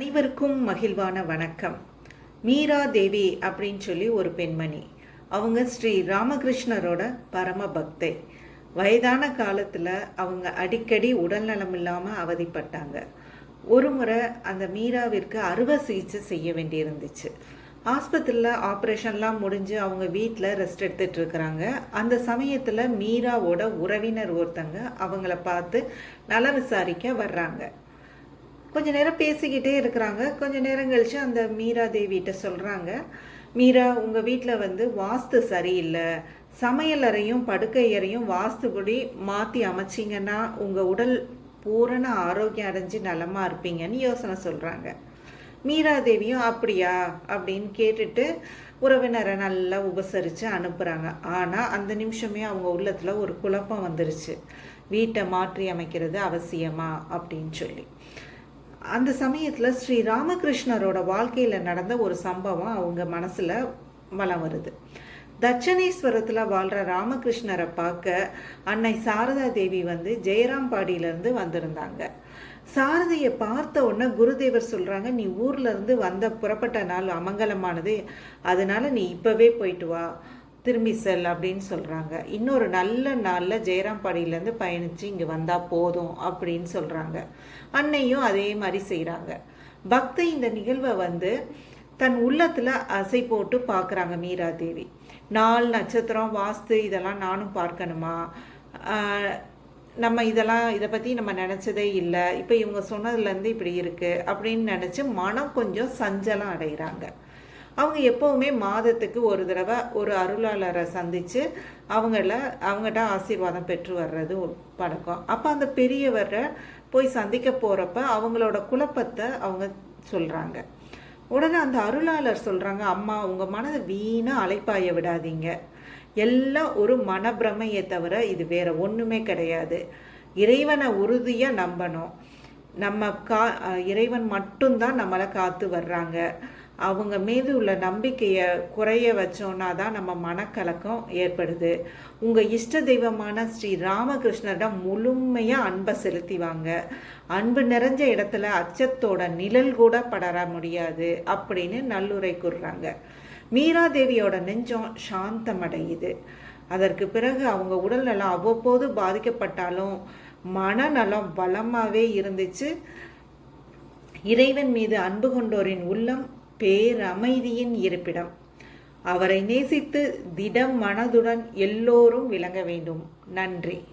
அனைவருக்கும் மகிழ்வான வணக்கம். மீரா தேவி அப்படின்னு சொல்லி ஒரு பெண்மணி. அவங்க ஸ்ரீ ராமகிருஷ்ணரோட பரம பக்தை. வயதான காலத்தில் அவங்க அடிக்கடி உடல்நலம் இல்லாமல் அவதிப்பட்டாங்க. ஒரு முறை அந்த மீராவிற்கு அறுவை சிகிச்சை செய்ய வேண்டியிருந்துச்சு. ஆஸ்பத்திரியில் ஆப்ரேஷன்லாம் முடிஞ்சு அவங்க வீட்டில் ரெஸ்ட் எடுத்துகிட்டு இருக்கிறாங்க. அந்த சமயத்தில் மீராவோட உறவினர் ஒருத்தங்க அவங்கள பார்த்து நல விசாரிக்க வர்றாங்க. கொஞ்ச நேரம் பேசிக்கிட்டே இருக்கிறாங்க. கொஞ்ச நேரம் கழிச்சு அந்த மீரா தேவிகிட்ட சொல்கிறாங்க மீரா உங்கள் வீட்டில் வந்து வாஸ்து சரியில்லை. சமையலறையும் படுக்கையறையும் வாஸ்துபடி மாற்றி அமைச்சிங்கன்னா உங்கள் உடல் பூரண ஆரோக்கியம் அடைஞ்சு நலமாக இருப்பீங்கன்னு யோசனை சொல்கிறாங்க மீரா தேவியும் அப்படியா? அப்படின்னு கேட்டுட்டு உறவினரை நல்லா உபசரித்து அனுப்புகிறாங்க ஆனால் அந்த நிமிஷமே அவங்க உள்ளத்தில் ஒரு குழப்பம் வந்துருச்சு. வீட்டை மாற்றி அமைக்கிறது அவசியமா? அப்படின்னு சொல்லி. அந்த சமயத்தில் ஸ்ரீ ராமகிருஷ்ணரோட வாழ்க்கையில் நடந்த ஒரு சம்பவம் அவங்க மனசில் வலம் வருது. தட்சணேஸ்வரத்தில் வாழ்கிற ராமகிருஷ்ணரை பார்க்க அன்னை சாரதா தேவி வந்து ஜெயராம்பாடியிலேருந்து வந்திருந்தாங்க. சாரதியை பார்த்த உடனே குருதேவர் சொல்கிறாங்க நீ ஊர்லேருந்து வந்த புறப்பட்ட நாள் அமங்கலமானது. அதனால நீ இப்போவே போயிட்டு வா. திரும்பி செல் அப்படின்னு சொல்கிறாங்க இன்னொரு நல்ல நாளில் ஜெயராம்பாடியிலேருந்து பயணித்து இங்கே வந்தால் போதும் அப்படின்னு சொல்கிறாங்க அன்னையும் அதே மாதிரி செய்கிறாங்க பக்தி இந்த நிகழ்வை வந்து தன் உள்ளத்தில் அசை போட்டு பார்க்குறாங்க மீரா தேவி நாள் நட்சத்திரம் வாஸ்து இதெல்லாம் நானும் பார்க்கணுமா? நம்ம இதெல்லாம் இதை பற்றி நம்ம நினச்சதே இல்லை. இப்போ இவங்க சொன்னதுலேருந்து இப்படி இருக்குது அப்படின்னு நினச்சி மனம் கொஞ்சம் சஞ்சலம் அடைகிறாங்க அவங்க எப்போவுமே மாதத்துக்கு ஒரு தடவை ஒரு அருளாளரை சந்தித்து அவங்கள அவங்ககிட்ட ஆசீர்வாதம் பெற்று வர்றது பழக்கம். அப்போ அந்த பெரியவரை போய் சந்திக்க போகிறப்ப அவங்களோட குழப்பத்தை அவங்க சொல்கிறாங்க உடனே அந்த அருளாளர் சொல்கிறாங்க அம்மா உங்கள் மனதை வீணாக அலைப்பாய விடாதீங்க. எல்லாம் ஒரு மனப்பிரமையை தவிர இது வேற ஒன்றுமே கிடையாது. இறைவனை உறுதியாக நம்பணும். நம்ம கா இறைவன் மட்டும்தான் நம்மளை காத்து வர்றாங்க. அவங்க மீது உள்ள நம்பிக்கையை குறைய வச்சோன்னா தான் நம்ம மனக்கலக்கம் ஏற்படுது. உங்கள் இஷ்ட தெய்வமான ஸ்ரீ ராமகிருஷ்ணரிடம் முழுமையாக அன்பை செலுத்திவாங்க அன்பு நிறைஞ்ச இடத்துல அச்சத்தோட நிழல் கூட படர முடியாது அப்படின்னு நல்லுரை கூறுறாங்க. மீராதேவியோட நெஞ்சம் சாந்தமடையுது. அதற்கு பிறகு அவங்க உடல்நலம் அவ்வப்போது பாதிக்கப்பட்டாலும் மனநலம் பலமாகவே இருந்துச்சு. இறைவன் மீது அன்பு கொண்டோரின் உள்ளம் பேரமைதியின் இருப்பிடம். அவரை நேசித்து திடம் மனதுடன் எல்லோரும் விளங்க வேண்டும். நன்றி.